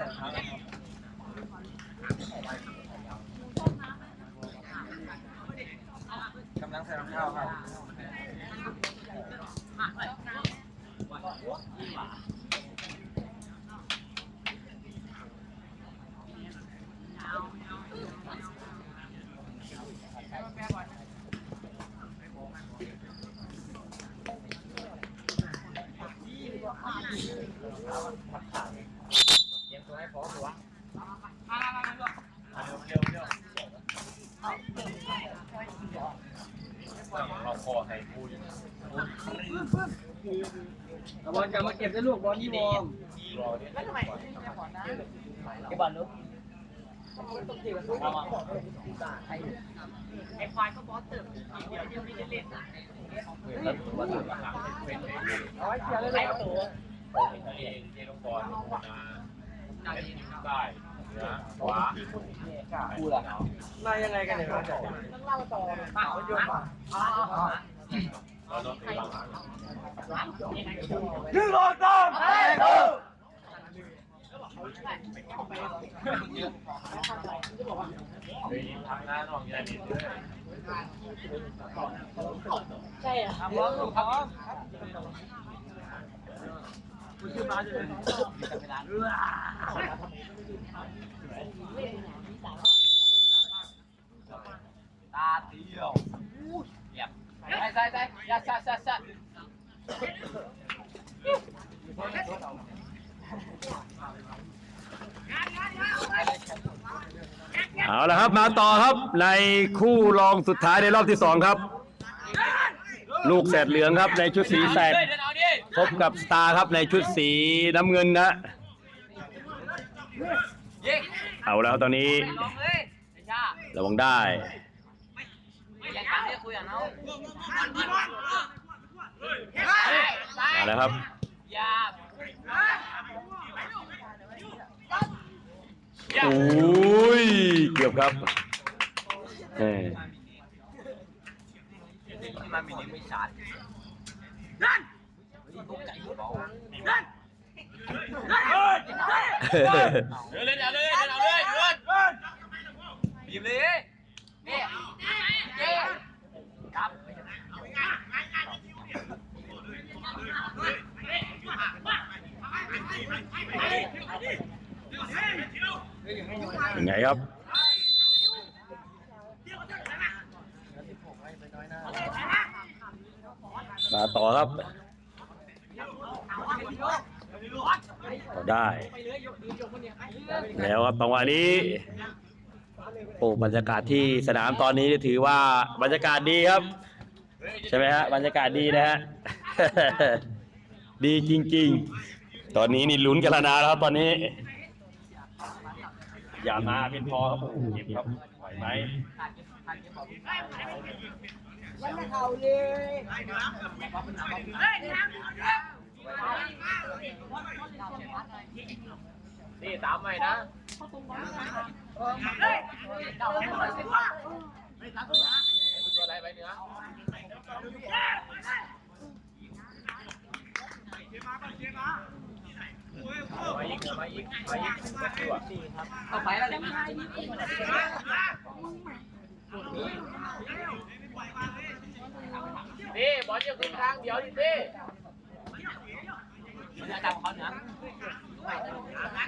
กำลังใส่รองเท้าครับ เตรียมตัวให้พร้อมตัวเร็วเร็วเอาคอให้ พูดบอลกลับมาเก็บได้ลูกบอลยี่วอมรอเนี่ยไอ้บอลลูกไอ้ควายก็บอสเติมเดียวเดียวไม่ได้เล่นอะแล้วตัวหลังหลังเป็นเป็นเอาไว้เชียร์เลยไอ้เลยตัวเองเจลงบอลนะได้เหนือขวากูล่ะมายังไงกันเนี่ยมาจากต้องเล่าต่อมาเอาโยนมาอ๋อแล้วรถไปหลังหนึ่งสองสา ยเออไปทำงานออกอย่างนี้ด้วยใช่อะพร้อมลูกพร้อคุณชื่อมาจะเป็นตาเดียว เยี่ยมใส่ใส่ใส่ยัดซัดซัดซัดเอาละครับมาต่อครับในคู่รองสุดท้ายในรอบที่สองครับ ลูกแสดเหลืองครับในชุดสีแสดพบกับสตาร์ครับในชุดสีน้ำเงินนะ เอาแล้วตอนนี้ ระวังได้ อย่างการที่คุยกับน้อง เอาแล้วครับยาโอ้ย เกือบครับเออมันมีนิ้วไม่ชัดเดินเลยเดินเลยเดินเอาเลยเดินบีบเลยนี่เจ๊ครับ ยังไงครับมาต่อครับต่อได้ แล้วครับจังหวะนี้โอ้บรรยากาศที่สนามตอนนี้ถือว่าบรรยากาศดีครับ ใช่ไหมฮะบรรยากาศดีนะฮะ ดีจริง ๆ ตอนนี้นี่ลุ้นกันแล้วนะครับตอนนี้ อย่ามาเป็นพอครับโอ้โหเจ็บครับไหวไหมนี่สามใหม่นะตัวอะไรไปเหนือมาอีกมาอีกมาอีก ตัวสี่ครับเอาไปแล้วเลยนี่บอลจะขึ้นทางเดี๋ยวดิพี่จะจับเขาเหนือไหวลูกแม่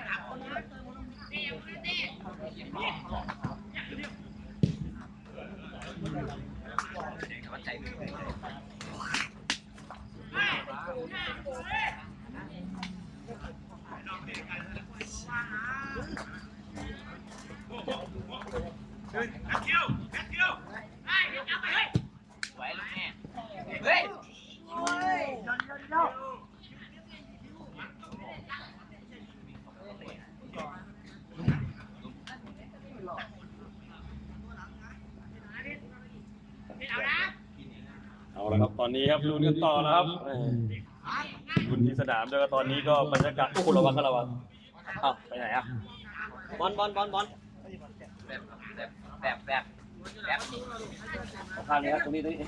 เฮ้ย เอาละครับตอ นนี้ครับลุ้นกันต่อแล้วครับเออลุ้นที่สนามด้วยก็ตอนนี้ก็บรรยากาศโอ้โหระวังกันระวังเอ้าไปไหนอะบอลบอลบอลบอลแบบแบบแบบแบบขอข้างนี้ครับตรงนี้ตรงนี้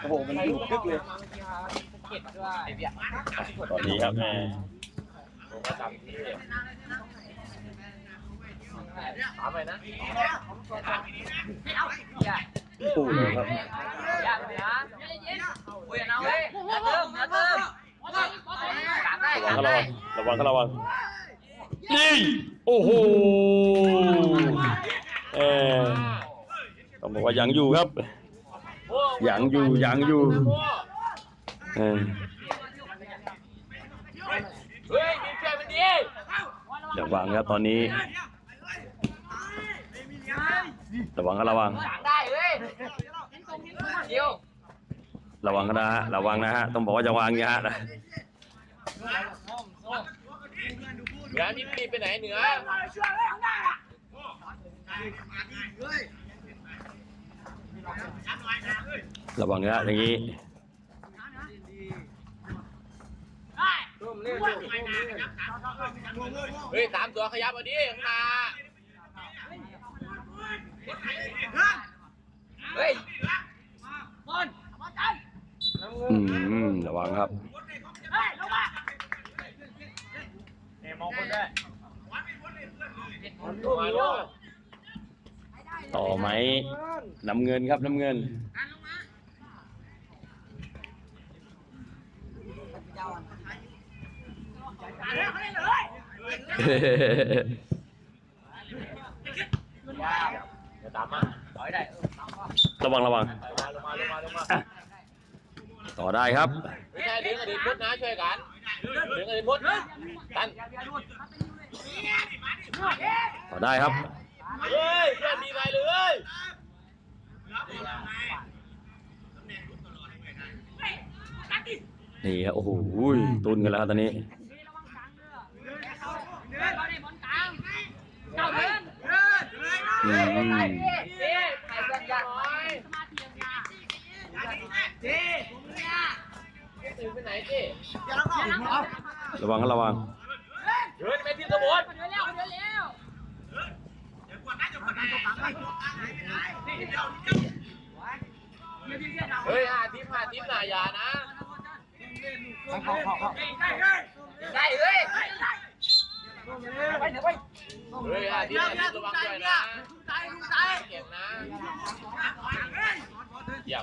โอ้โหมันอยู่คึกเลยเก็บด้วยไอ้เบี้ยตอนนี้ครับแม่ ผมก็จำที่ถามไปนะโอ้โหครับยากเลยนะโอ้ยเอาเว้ยอย่าเติมเติมกางได้ระวักางระวังระวังระวังยิงโอ้โหเออต้องบอกว่ายังอยู่ครับยังอยู่ยังอยู่เอ้ยวยมันดีระวังครับตอนนี้ ระวังครับระวังกางได้เว้ยเดียวระวังนะฮะ ระวังนะฮะ ต้องบอกว่าจะวางอย่างเงี้ยฮะเหนือนี่รีบไปไหนเหนือระวังนะฮะอย่างนี้เฮ้ยสามตัวขยับมาดิข้างหน้า เฮ้ยอืมระวังครับมาลูกต่อไหมน้ำเงินครับน้ำเงินอย่าตามมา ถอยได้ ระวังระวังลงมาลงมาลงมาลงมาอะต่อได้ครับไม่ใช่ดึงอดีตพุทธนะช่วยกันดึงอดีตพุทธกันต่อได้ครับ เฮ้ยเพื่อนมีไปเลยนี่ครับโอ้โหตุนกันแล้วครับตอนนี้ อืม ดึงไปไหนสิระวังครับระวังเฮ้ยไม่ทิ้งสมุนเฮ้ยห้าทิพห้าทิพหน่ายานะได้เฮ้ยเฮ้ยห้าทิพห้าทิพระวังด้วยนะเก่งนะเยี่ยม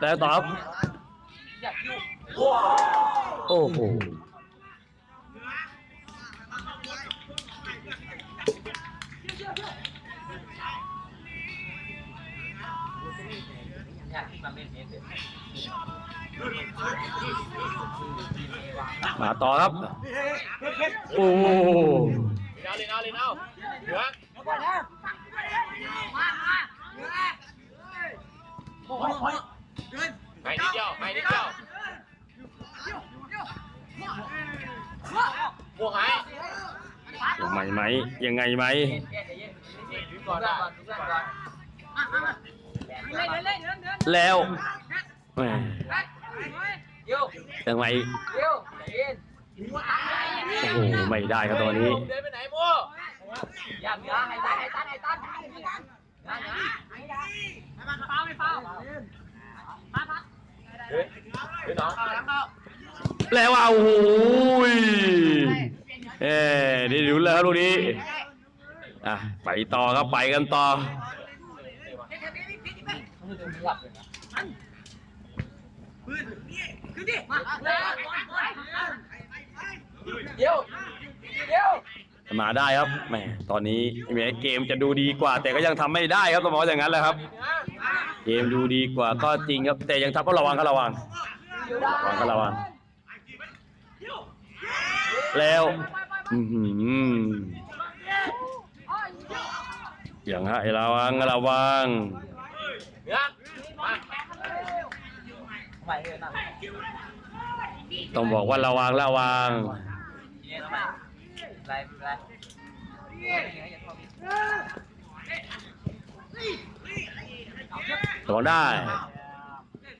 แล้วตอบโอ้โหมาต่อครับ โอ้โหเอาเลยเอาเลยเอา ยังไงไหมยังไงไหมแล้วแหมยังไงโอ้โหไม่ได้ครับตัวนี้เดินไปไหนโมอย่าเหนือให้ตันให้ตันให้ตันนะนะเองแล้วอะโอ้โหย อ้นี่ดูแล้วลูกนี้อะไปต่อครับไปกันต่อเดี๋ยวเดี๋ยวมาได้ครับแหมตอนนี้แม้เกมจะดูดีกว่า แต่ก็ยังทำไม่ได้ครับต้องบอกอย่างนั้นแหละครับ เกมดูดีกว่าก็จริงครับแต่ยังทำก็ระวังก็ระวังระวังก็ระวังแล้ว อือหืออย่างฮะระวังระวังเหนือมาไปเลยนะต้องบอกว่าระวังระวัง เย็นไมไรไรระวังได้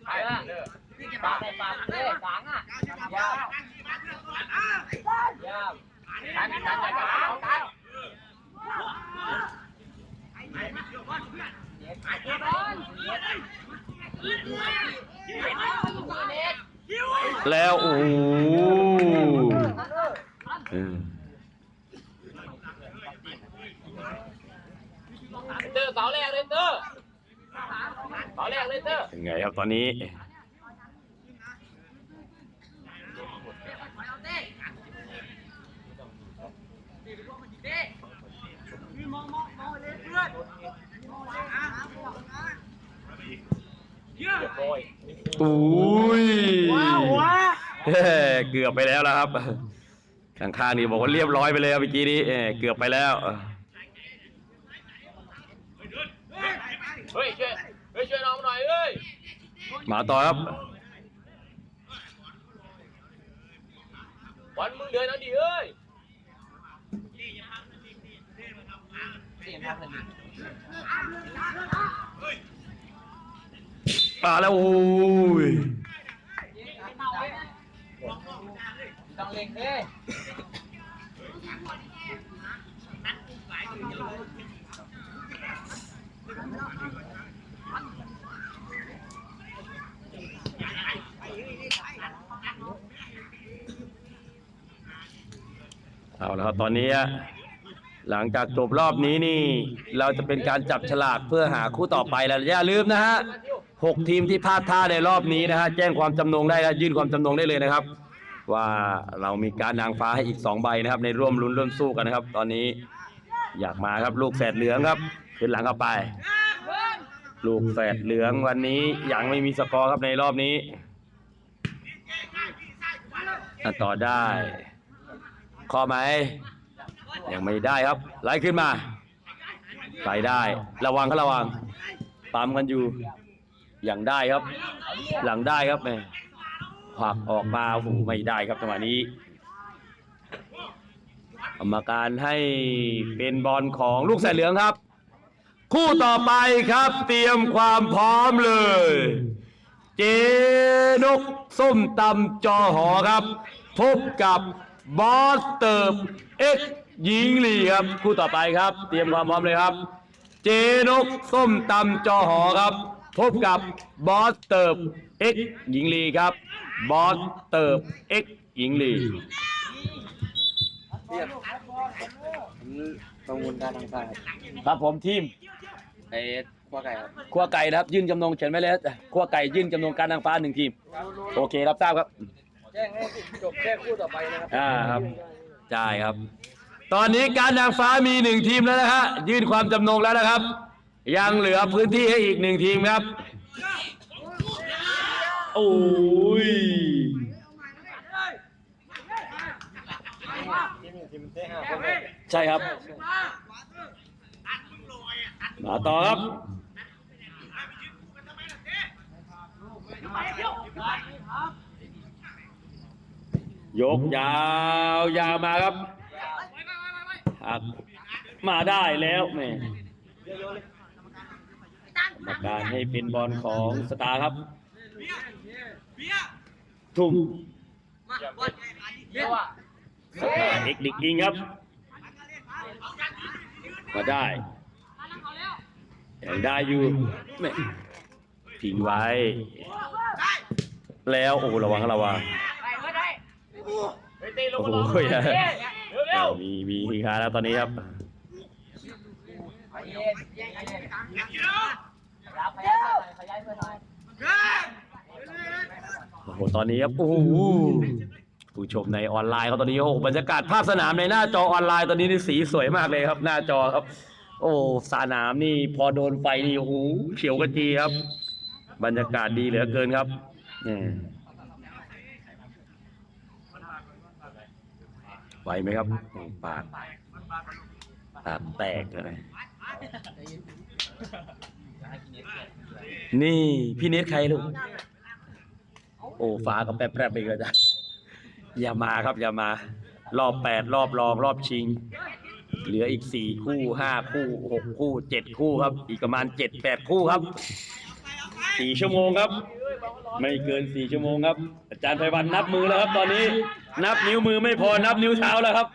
ไปละปากปากเลยกลางอะยาวยาว กันกันกันกันกันแล้วโอ้โหอืมเตอร์เสาแรกเลยเตอร์เสาแรกเลยเตอร์เป็นไงครับตอนนี้ อุ้ยเฮ้เกือบไปแล้วนะครับ ข้างๆนี่บอกว่าเรียบร้อยไปเลยครับเมื่อกี้นี้เอ้เกือบไปแล้ว เฮ้ยช่วยเฮ้ยช่วยน้องหน่อยเอ้ยมาต่อครับ บอลมึงเดินเอาดิเอ้ย มาแล้วโอ้ยต้องเล่งเด้เอาละครับตอนนี้ หลังจากจบรอบนี้นี่ เราจะเป็นการจับฉลากเพื่อหาคู่ต่อไปแล้วอย่าลืมนะฮะหกทีมที่พลาดท่าในรอบนี้นะฮะแจ้งความจำนงได้และยื่นความจำนงได้เลยนะครับ ว่าเรามีการนางฟ้าให้อีกสองใบนะครับ ในร่วมลุ้นร่วมสู้กันนะครับ ตอนนี้อยากมาครับลูกแฝดเหลืองครับขึ้นหลังเข้าไป ลูกแฝดเหลืองวันนี้ยังไม่มีสกอร์ครับในรอบนี้ต่อได้ข้อไหม ยังไม่ได้ครับไล่ขึ้นมาไปได้ ระวังครับระวังปั๊มกันอยู่ยังได้ครับ หลังได้ครับแม่ผลักออกมาโอ้โหไม่ได้ครับจังหวะนี้กรรมการให้เป็นบอลของลูกแสนเหลืองครับ คู่ต่อไปครับเตรียมความพร้อมเลย เจนกส้มตำจอหอครับ พบกับบอสเติบเอ็ก หญิงลีครับคู่ต่อไปครับ เตรียมความพร้อมเลยครับ เจนกส้มตำจอหอครับ พบกับบอสเติบเอ็กหญิงลีครับ บอสเติบเอ็กหญิงลีต้องวนการทางซ้ายครับผมทีมไอ้ขั้วไก่ครับขั้วไก่นะครับยื่นจำนงเขียนไว้เลยนะขั้วไก่ยื่นจำนงการนางฟ้าหนึ่งทีม โอเครับทราบครับ แจ้งให้จบแค่คู่ต่อไปนะครับอ่าครับใช่ครับ ตอนนี้การนางฟ้ามีหนึ่งทีมแล้วนะฮะยื่นความจำนงแล้วนะครับ ยังเหลือพื้นที่ให้อีกหนึ่งทีมครับโอ้ยใช่ครับมาต่อครับยกยาวยาวมาครับ หักมาได้แล้วแม่กรรมการให้เป็นบอลของสตาร์ครับ ทุ่มสตาร์เอกดิกยิงครับ มาได้ยังได้อยู่แม่พิงไว้ แล้วโอ้โหระวังระวังเฮ้ยตีลงโอ้มาโหลงเร็วมีมีมีคาแล้วตอนนี้ครับโอ้โหตอนนี้ครับโอ้โหผู้ชมในออนไลน์เขาตอนนี้โอ้โหบรรยากาศภาพสนามในหน้าจอออนไลน์ตอนนี้นี่สีสวยมากเลยครับ หน้าจอครับ โอ้สนามนี่พอโดนไฟนี่โอ้โหเขียวกระจีครับ บรรยากาศดีเหลือเกินครับนี่ ไหวไหมครับปากปากแตกเลย นี่พี่เนทใครลูก โอ้ฟ้าก็แป๊บๆไปเลยจ้ะอย่ามาครับ อย่ามารอบแปดรอบรองรอบชิง เหลืออีกสี่คู่ห้าคู่หกคู่เจ็ดคู่ครับ อีกประมาณเจ็ดแปดคู่ครับ สี่ชั่วโมงครับ ไม่เกินสี่ชั่วโมงครับ อาจารย์ไพวันนับมือแล้วครับ ตอนนี้ นับนิ้วมือไม่พอนับนิ้วเท้าแล้วครับ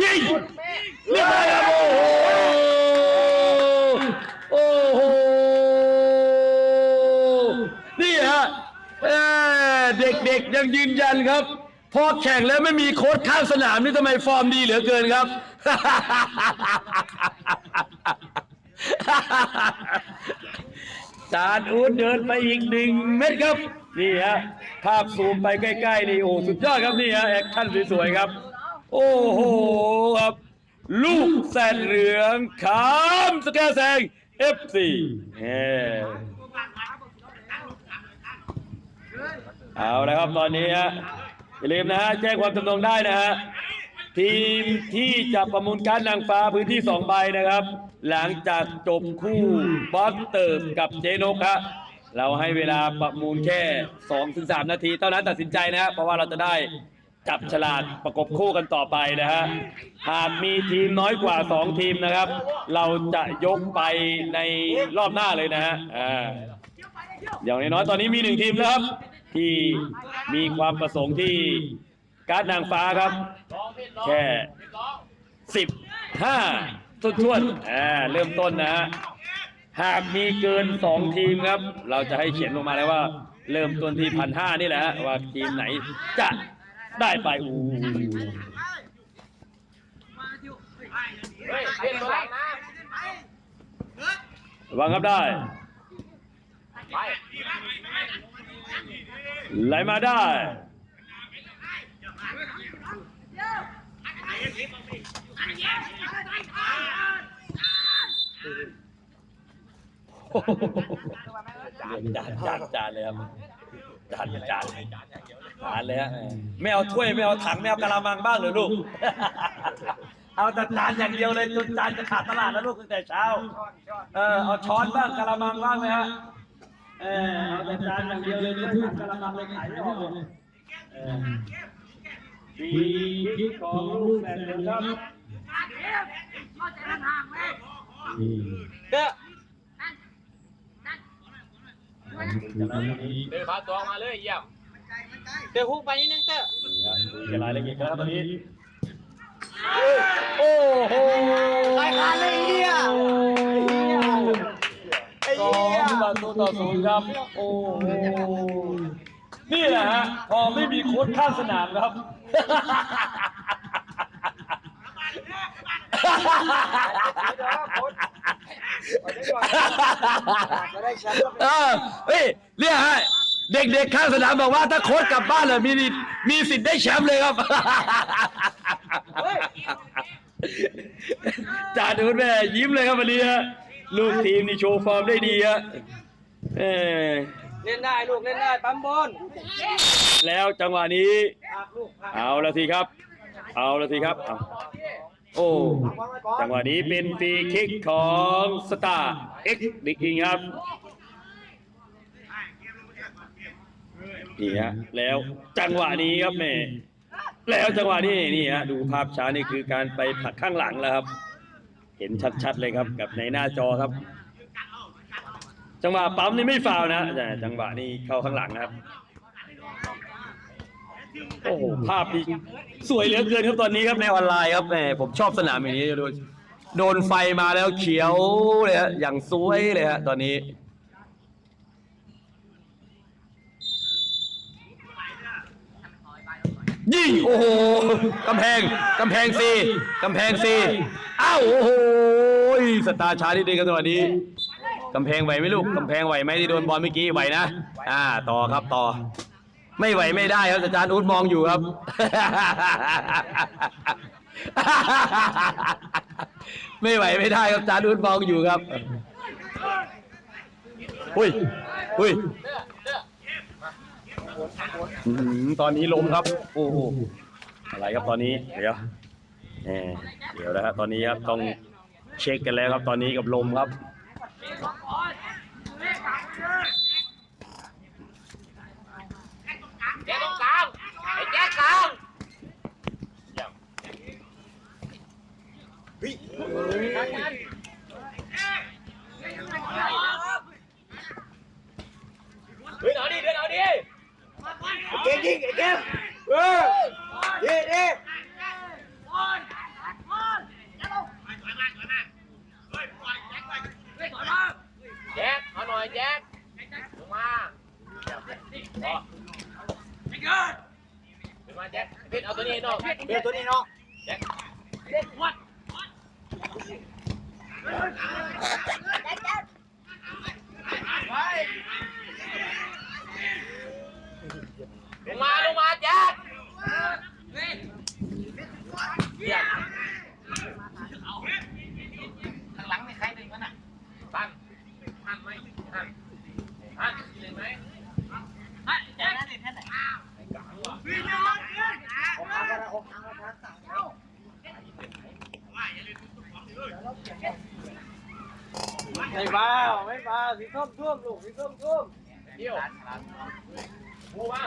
ยิงเรียบร้อยครับโอ้โหโอ้โหนี่ฮะเอ่อเด็กๆยังยืนยันครับพอแข่งแล้วไม่มีโค้ชข้างสนามนี่ทำไมฟอร์มดีเหลือเกินครับ จานอูดเดินไปอีกหนึ่งเม็ดครับนี่ฮะภาพซูมไปใกล้ๆนี่โอ้สุดยอดครับนี่ฮะแอคชั่นสวยๆครับ โอ้โหครับ ลูกแสนเหลืองขามสแกแซง F4 เฮ้เอาละครับตอนนี้ฮะอย่าลืมนะฮะแจ้งความจำนงได้นะฮะ ทีมที่จะประมูลการนางฟ้าพื้นที่ 2 ใบนะครับ หลังจากจบคู่บอสเติร์กับเจนกฮะเราให้เวลาประมูลแค่2-3นาที เท่านั้นตัดสินใจนะฮะเพราะว่าเราจะได้จับฉลากประกบคู่กันต่อไปนะฮะ หากมีทีมน้อยกว่า 2 ทีมนะครับ เราจะยกไปในรอบหน้าเลยนะฮะอ่าอย่างน้อยๆตอนนี้มีหนึ่งทีมนะครับ ที่มีความประสงค์ที่ การ์ดนางฟ้าครับ แค่สิบห้าท้วนๆอ่าเริ่มต้นนะฮะหากมีเกินสองทีมครับ เราจะให้เขียนลงมาแล้วว่า เริ่มต้นที่พันห้านี่แหละฮะว่าทีมไหนจะได้ไปอู้เฮ้ยเล่นตัวหลังนะระวังครับได้ไปไหลมาได้ โอ้โหจานจานจานเลยครับจานจานจานเลยฮะไม่เอาถ้วยไม่เอาถังไม่เอากะละมังบ้างเหรอลูก เอาแต่จานอย่างเดียวเลยจนจานจะขาดตลาดแล้วลูกตั้งแต่เช้า เออเอาช้อนบ้างกะละมังบ้างไหมฮะเออเอาแต่จานอย่างเดียวเลยไม่พูดกะละมังเลยขายไม่ออกเลย เออปีคิดของลูกแบนเลยครับเด้อเดินขาตัวมาเลยเยี่ยมเดินฮุกไปนิดนึงเต้อนี่ฮะดูกันรายละเอียดกันแล้วตอนนี้ โอ้โหรายการเลยเฮียไอ้สอเฮียงประตูต่อศูนย์ครับโอ้โหนี่แหละฮะพอไม่มีโค้ชข้างสนามครับ เออเฮ้ยเนี่ยฮะเด็กๆข้างสนามบอกว่าถ้าโค้ชกลับบ้านเลยมีมีสิทธิ์ได้แชมป์เลยครับจ่าดูดแม่ยิ้มเลยครับวันนี้ฮะลูกทีมนี่โชว์ฟอร์มได้ดีฮะเออเล่นได้ลูกเล่นได้ปั๊มบอลแล้วจังหวะนี้ เอาละสิครับ เอาละสิครับเอาโอ้จังหวะนี้เป็นฟรีคิกของสตาร์เอ็กซ์ดิกิงครับนี่ฮะแล้วจังหวะนี้ครับแม่แล้วจังหวะนี้นี่ฮะดูภาพช้านี่คือการไปผลักข้างหลังแล้วครับ เห็นชัดๆเลยครับ กับในหน้าจอครับ จังหวะปั๊มนี่ไม่ฟาวนะจังหวะนี้เข้าข้างหลังนะครับ โอ้โหภาพนี้สวยเหลือเกินครับตอนนี้ครับในออนไลน์ครับแหมผมชอบสนามอย่างนี้โดนโดนไฟมาแล้วเขียวเลยฮะอย่างสวยเลยฮะตอนนี้ ยิงโอ้โหกำแพงกำแพงซีกำแพงซีอ้าวโอ้โหสตาร์ชาร์จนิดนึงครับจังหวะนี้กำแพงไหวไหมลูกกำแพงไหวไหมที่โดนบอลเมื่อกี้ไหวนะ อ่า ต่อครับต่อ ไม่ไหวไม่ได้ครับอาจารย์อู๊ดมองอยู่ครับ ไม่ไหวไม่ได้ครับอาจารย์อู๊ดมองอยู่ครับอุ้ยอุ้ยอื้อหือตอนนี้ลมครับ โอ้โหอะไรครับตอนนี้เดี๋ยวแหมเดี๋ยวนะฮะตอนนี้ครับต้องเช็คกันแล้วครับตอนนี้กับลมครับ แจ๊ตรงกลางไอ้แจ๊กลาง เฮ้ยเอาดิเดินเอาดิ เก่งยิงไอ้เกมเออดีดี แจ๊คเอาหน่อยแจ๊คลงมาเมาแจ็คเพชรเอาตัวนี้เนาะ เบียตัวนี้เนาะ แจ็ค ลงมาลงมาแจ๊คเยี่ยม ข้างหลังมีใครดึงมันอะปั้นปั้นไหมปั้นปั้นเห็นไหมแค่นั้นเองแค่ไหนไม่มาไม่มาสีส้มท่วมลูกสีส้มท่วมเดี่ยวบูมา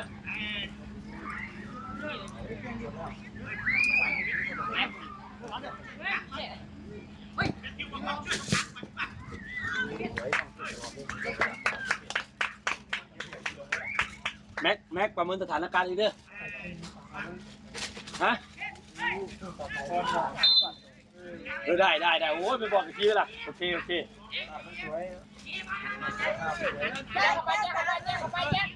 แม็กแม็กประเมินสถานการณ์อีกเด้อฮะเออได้ได้ได้โอ้ยไปบอกอีกทีล่ะโอเคโอเคแจ้งเข้าไปแจ้งเข้าไปแจ้งเข้าไปแจ้ง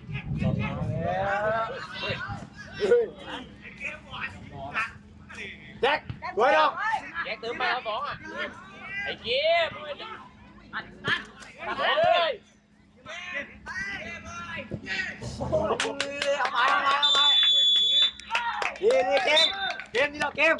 แจ็คด้วย เอาไปเอาไปเอาไปดีดีเกมเกมนี่เราเกม